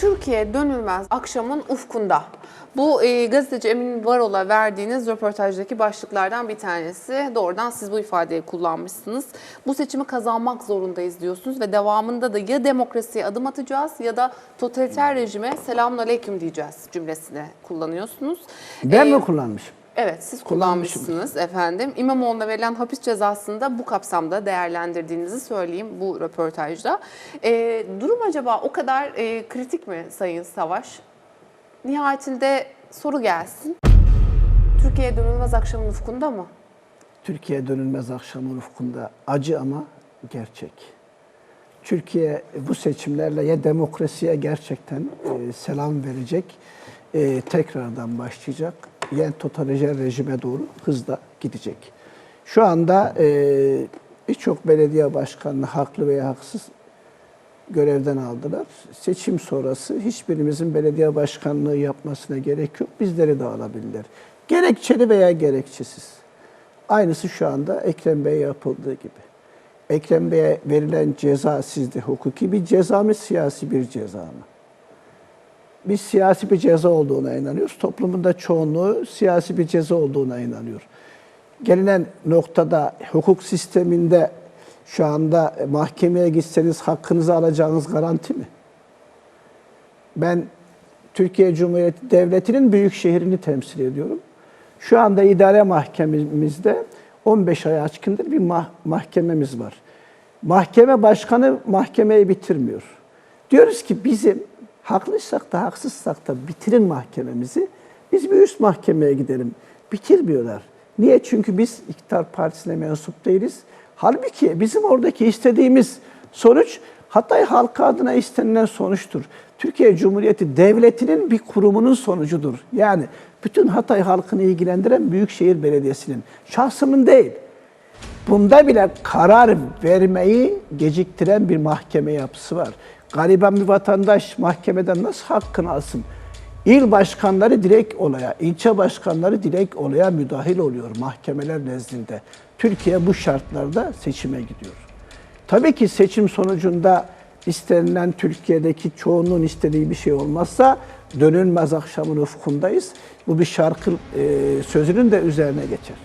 Türkiye dönülmez akşamın ufkunda. Bu e, gazeteci Emin Varol'a verdiğiniz röportajdaki başlıklardan bir tanesi. Doğrudan siz bu ifadeyi kullanmışsınız. Bu seçimi kazanmak zorundayız diyorsunuz ve devamında da ya demokrasiye adım atacağız ya da totaliter rejime selamun aleyküm diyeceğiz cümlesini kullanıyorsunuz. Ben Ee, mi kullanmışım? Evet siz Kullanmışım. kullanmışsınız efendim. İmamoğlu'na verilen hapis cezasını da bu kapsamda değerlendirdiğinizi söyleyeyim bu röportajda. Ee, durum acaba o kadar e, kritik mi Sayın Savaş? Nihayetinde soru gelsin. Türkiye dönülmez akşamın ufkunda mı? Türkiye dönülmez akşamın ufkunda acı ama gerçek. Türkiye bu seçimlerle ya demokrasiye gerçekten e, selam verecek, e, tekrardan başlayacak, ya totaliter rejime doğru hızla gidecek. Şu anda e, birçok belediye başkanını haklı veya haksız görevden aldılar. Seçim sonrası hiçbirimizin belediye başkanlığı yapmasına gerek yok. Bizleri de alabilirler. Gerekçeli veya gerekçesiz. Aynısı şu anda Ekrem Bey'e yapıldığı gibi. Ekrem Bey'e verilen ceza sizde hukuki bir ceza mı, siyasi bir ceza mı? Biz siyasi bir ceza olduğuna inanıyoruz. Toplumun da çoğunluğu siyasi bir ceza olduğuna inanıyor. Gelinen noktada hukuk sisteminde şu anda mahkemeye gitseniz hakkınızı alacağınız garanti mi? Ben Türkiye Cumhuriyeti Devleti'nin büyük şehrini temsil ediyorum. Şu anda idare mahkememizde 15 ay aşkındır bir mah- mahkememiz var. Mahkeme başkanı mahkemeyi bitirmiyor. Diyoruz ki bizim haklıysak da haksızsak da bitirin mahkememizi. Biz bir üst mahkemeye gidelim. Bitirmiyorlar. Niye? Çünkü biz iktidar partisine mensup değiliz. Halbuki bizim oradaki istediğimiz sonuç Hatay halkı adına istenilen sonuçtur. Türkiye Cumhuriyeti Devleti'nin bir kurumunun sonucudur. Yani bütün Hatay halkını ilgilendiren Büyükşehir Belediyesi'nin, şahsımın değil. Bunda bile karar vermeyi geciktiren bir mahkeme yapısı var. Gariban bir vatandaş mahkemeden nasıl hakkını alsın? İl başkanları direkt olaya, ilçe başkanları direkt olaya müdahil oluyor mahkemeler nezdinde. Türkiye bu şartlarda seçime gidiyor. Tabii ki seçim sonucunda istenilen Türkiye'deki çoğunluğun istediği bir şey olmazsa dönülmez akşamın ufkundayız. Bu bir şarkı e, sözünün de üzerine geçer.